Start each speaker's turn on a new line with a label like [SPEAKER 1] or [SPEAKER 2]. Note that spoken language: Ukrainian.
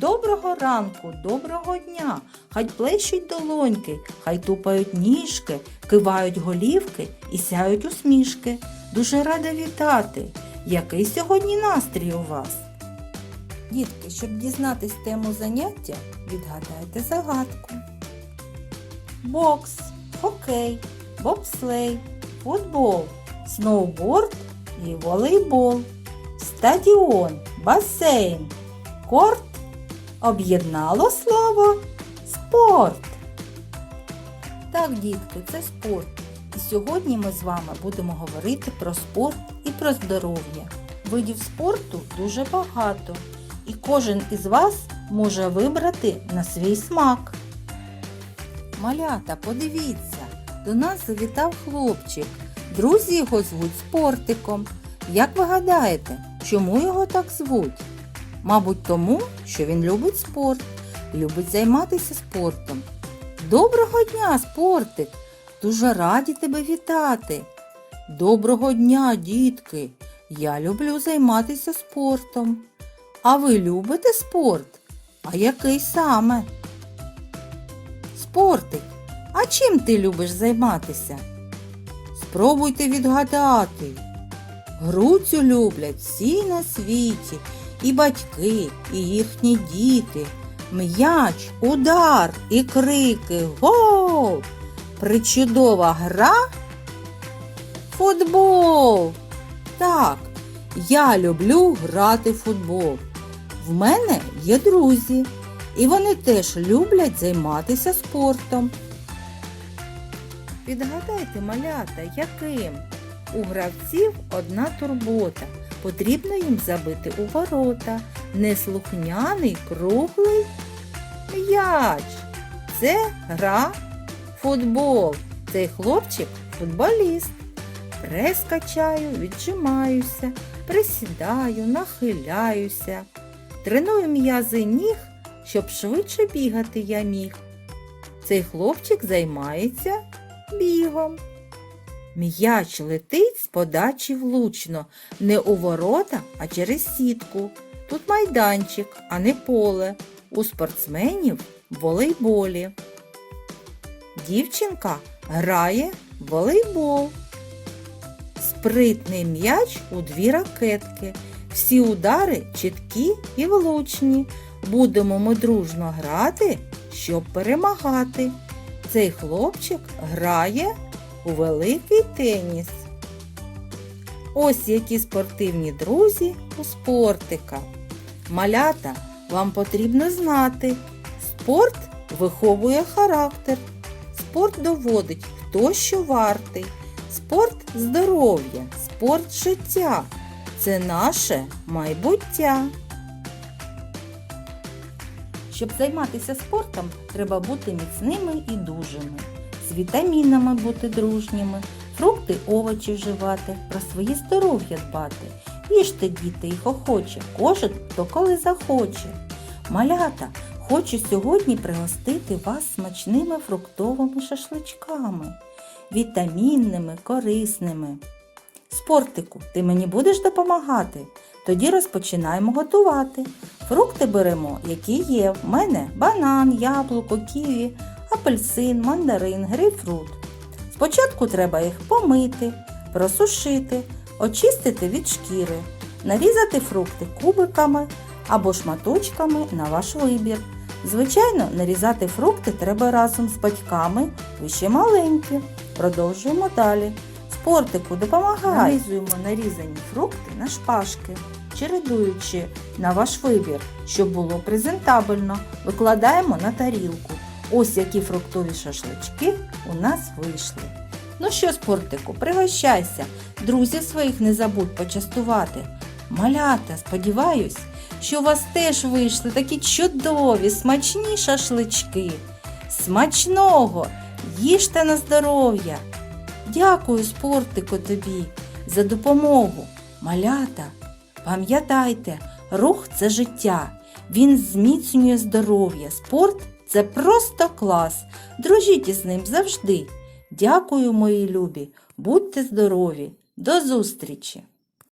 [SPEAKER 1] Доброго ранку, доброго дня! Хай плещуть долоньки, хай тупають ніжки, кивають голівки і сяють усмішки. Дуже рада вітати! Який сьогодні настрій у вас? Дітки, щоб дізнатись тему заняття, відгадайте загадку. Бокс, хокей, бобслей, футбол, сноуборд і волейбол, стадіон, басейн, корт об'єднало слово спорт. Так, дітки, це спорт. І сьогодні ми з вами будемо говорити про спорт і про здоров'я. Видів спорту дуже багато, і кожен із вас може вибрати на свій смак. Малята, подивіться, до нас завітав хлопчик. Друзі його звуть спортиком. Як ви гадаєте, чому його так звуть? Мабуть, тому, що він любить спорт, любить займатися спортом. Доброго дня, спортик! Дуже раді тебе вітати. Доброго дня, дітки! Я люблю займатися спортом. А ви любите спорт? А який саме? Спортик, а чим ти любиш займатися? Спробуйте відгадати. Гру цю люблять всі на світі, і батьки, і їхні діти. М'яч, удар і крики Гол! Причудова гра. Футбол. Так, я люблю грати в футбол. В мене є друзі, і вони теж люблять займатися спортом. Підгадайте, малята, яким? У гравців одна турбота. Потрібно їм забити у ворота. Неслухняний круглий м'яч. Це гра футбол. Цей хлопчик футболіст. Прес качаю, віджимаюся, присідаю, нахиляюся. Треную м'язи ніг, щоб швидше бігати я міг. Цей хлопчик займається бігом. М'яч летить з подачі влучно, не у ворота, а через сітку. Тут майданчик, а не поле. У спортсменів волейболі. Дівчинка грає волейбол. Спритний м'яч у дві ракетки. Всі удари чіткі і влучні. Будемо ми дружно грати, щоб перемагати. Цей хлопчик грає у великий теніс. Ось які спортивні друзі у спортика. Малята вам потрібно знати. Спорт виховує характер. Спорт доводить, хто що вартий. Спорт здоров'я, спорт життя. Це наше майбуття. Щоб займатися спортом, треба бути міцними і дужими, з вітамінами бути дружніми, фрукти, овочі вживати, про своє здоров'я дбати. Їжте, діти, їх охоче, кожен, хто коли захоче. Малята, хочу сьогодні пригостити вас смачними фруктовими шашличками, вітамінними, корисними. Спортику, ти мені будеш допомагати? Тоді розпочинаємо готувати. Фрукти беремо, які є. В мене банан, яблуко, ківі, апельсин, мандарин, грейпфрут. Спочатку треба їх помити, просушити, очистити від шкіри, нарізати фрукти кубиками або шматочками на ваш вибір. Звичайно, нарізати фрукти треба разом з батьками, ви ще маленькі. Продовжуємо далі. Спортику допомагай. Нарізуємо нарізані фрукти на шпажки, чередуючи на ваш вибір, щоб було презентабельно. Викладаємо на тарілку. Ось які фруктові шашлички у нас вийшли. Ну що, спортику, пригощайся, друзів своїх не забудь почастувати. Малята, сподіваюсь, що у вас теж вийшли такі чудові, смачні шашлички. Смачного! Їжте на здоров'я! Дякую, спортику, тобі за допомогу. Малята, пам'ятайте, рух це життя. Він зміцнює здоров'я. Спорт це просто клас. Дружіть із ним завжди. Дякую, мої любі. Будьте здорові. До зустрічі!